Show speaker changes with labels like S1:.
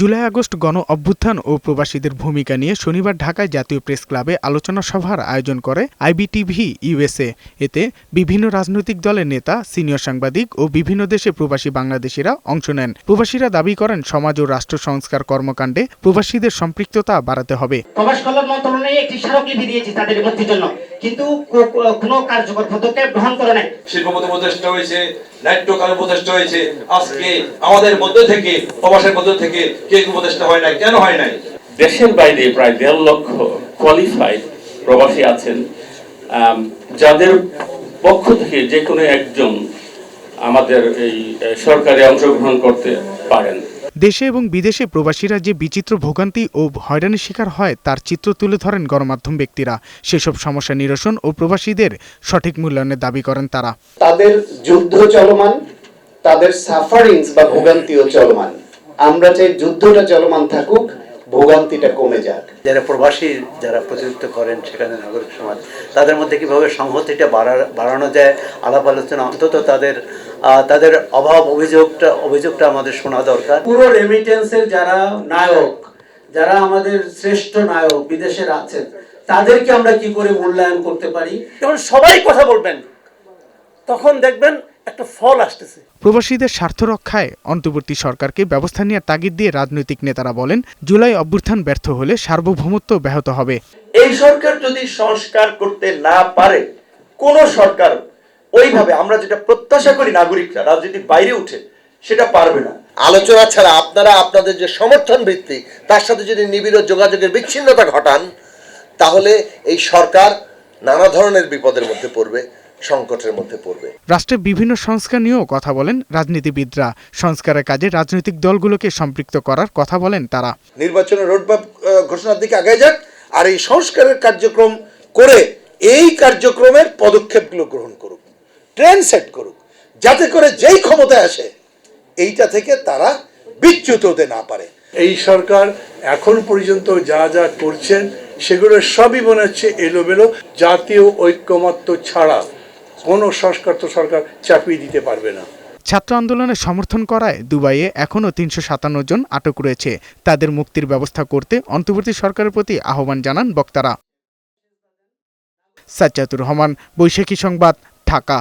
S1: July August গণ অভ্যুত্থান ও প্রবাসীদের ভূমিকা নিয়ে শনিবার ঢাকায় জাতীয় প্রেস ক্লাবে আলোচনা সভার আয়োজন করে আইবিটিভি ইউএসএ। এতে বিভিন্ন রাজনৈতিক দলের নেতা সিনিয়র সাংবাদিক ও বিভিন্ন দেশে প্রবাসী বাংলাদেশিরা অংশ নেন। প্রবাসীরা দাবি করেন সমাজ ও রাষ্ট্র সংস্কার কর্মকাণ্ডে প্রবাসীদের সম্পৃক্ততা বাড়াতে হবে।
S2: প্রবাস কল্যাণ মন্ত্রণালয়ে একটি স্মারকলিপি দিয়েছি তাদের মুক্তির জন্য। কিন্তু কোনো কার্যকর পদক্ষেপ গ্রহণ করে নাই।
S3: শিল্পপতি প্রতিষ্ঠা হয়েছে নাট্যকার প্রতিষ্ঠা হয়েছে। আজকে আমাদের মধ্যে থেকে প্রবাসের মধ্যে থেকে কে প্রতিষ্ঠা হয় নাই কেন হয় নাই?
S4: দেশের বাইরে প্রায় দেড় লক্ষ কোয়ালিফাইড প্রবাসী আছেন। যাদের পক্ষ থেকে যে কোনো একজন আমাদের এই সরকারে অংশগ্রহণ করতে পারেন।
S1: দেশে এবং বিদেশে প্রবাসীরা যে বিচিত্র ভোগান্তি ও হয়রানির শিকার হয় তার চিত্র তুলে ধরেন গণমাধ্যম ব্যক্তিরা। সেসব সমস্যা নিরসন ও প্রবাসীদের সঠিক মূল্যায়নের দাবি করেন তারা।
S5: তাদের যুদ্ধ চলমান তাদের সাফারিংস বা ভোগান্তিও চলমান। আমরা চাই যুদ্ধটা চলমান থাকুক ভোগান্তিটা কমে যাক।
S6: যারা প্রবাসী যারা প্রতিনিধিত্ব করেন সেখানে নাগরিক সমাজ তাদের মধ্যে কীভাবে সংহতিটা বাড়া- বাড়ানো যায় আলাপ আলোচনা অন্তত তাদের তাদের অভাব অভিযোগটা অভিযোগটা আমাদের শোনা দরকার।
S7: পুরো রেমিটেন্সের যারা নায়ক যারা আমাদের শ্রেষ্ঠ নায়ক বিদেশের আছেন তাদেরকে আমরা কি করে মূল্যায়ন করতে পারি?
S8: যখন সবাই কথা বলবেন তখন দেখবেন একটা ফল আসতেছে।
S1: প্রবাসীদের স্বার্থ রক্ষায় অন্তর্বর্তী সরকারকে ব্যবস্থা নেওয়ার তাগিদ দিয়ে রাজনৈতিক নেতারা বলেন জুলাই অভ্যুত্থান ব্যর্থ হলে সার্বভৌমত্ব ব্যাহত হবে।
S9: এই সরকার যদি সংস্কার করতে না পারে কোন সরকার ওইভাবে আমরা যেটা প্রত্যাশা করি নাগরিকরা রাজনীতির বাইরে উঠে সেটা পারবে না।
S10: আলোচনা ছাড়া আপনারা আপনাদের যে সমর্থন ভিত্তি তার সাথে যদি নিবিড় যোগাযোগের বিচ্ছিন্নতা ঘটান তাহলে এই সরকার নানা ধরনের বিপদের মধ্যে পড়বে। সংকটের মধ্যে পড়বে।
S1: রাষ্ট্রের বিভিন্ন সংস্কার নিয়েও কথা বলেন রাজনীতিবিদরা। সংস্কারের কাজে রাজনৈতিক দলগুলোকে সম্পৃক্ত করার কথা বলেন তারা।
S10: নির্বাচনের রোডম্যাপ ঘোষণার দিকে আগে যাক আর এই সংস্কারের কার্যক্রম করে এই কার্যক্রমের পদক্ষেপগুলো গ্রহণ করুক ট্রেন সেট করুক যাতে করে যেই ক্ষমতায় আসে এইটা থেকে তারা বিচ্যুত হতে না পারে।
S11: এই সরকার এখন পর্যন্ত যা যা করছেন সেগুলো সবই মনে হচ্ছে এলোমেলো জাতীয় ঐক্যমত্য ছাড়া। কোনো সংস্কার তো সরকার চাপিয়ে দিতে পারবে না।
S1: ছাত্র আন্দোলনের সমর্থন করায় দুবাইয়ে এখনও তিনশো সাতান্ন জন আটক রয়েছে। তাদের মুক্তির ব্যবস্থা করতে অন্তর্বর্তী সরকারের প্রতি আহ্বান জানান বক্তারা। সাজ্জাতুর রহমান, বৈশাখী সংবাদ, ঢাকা।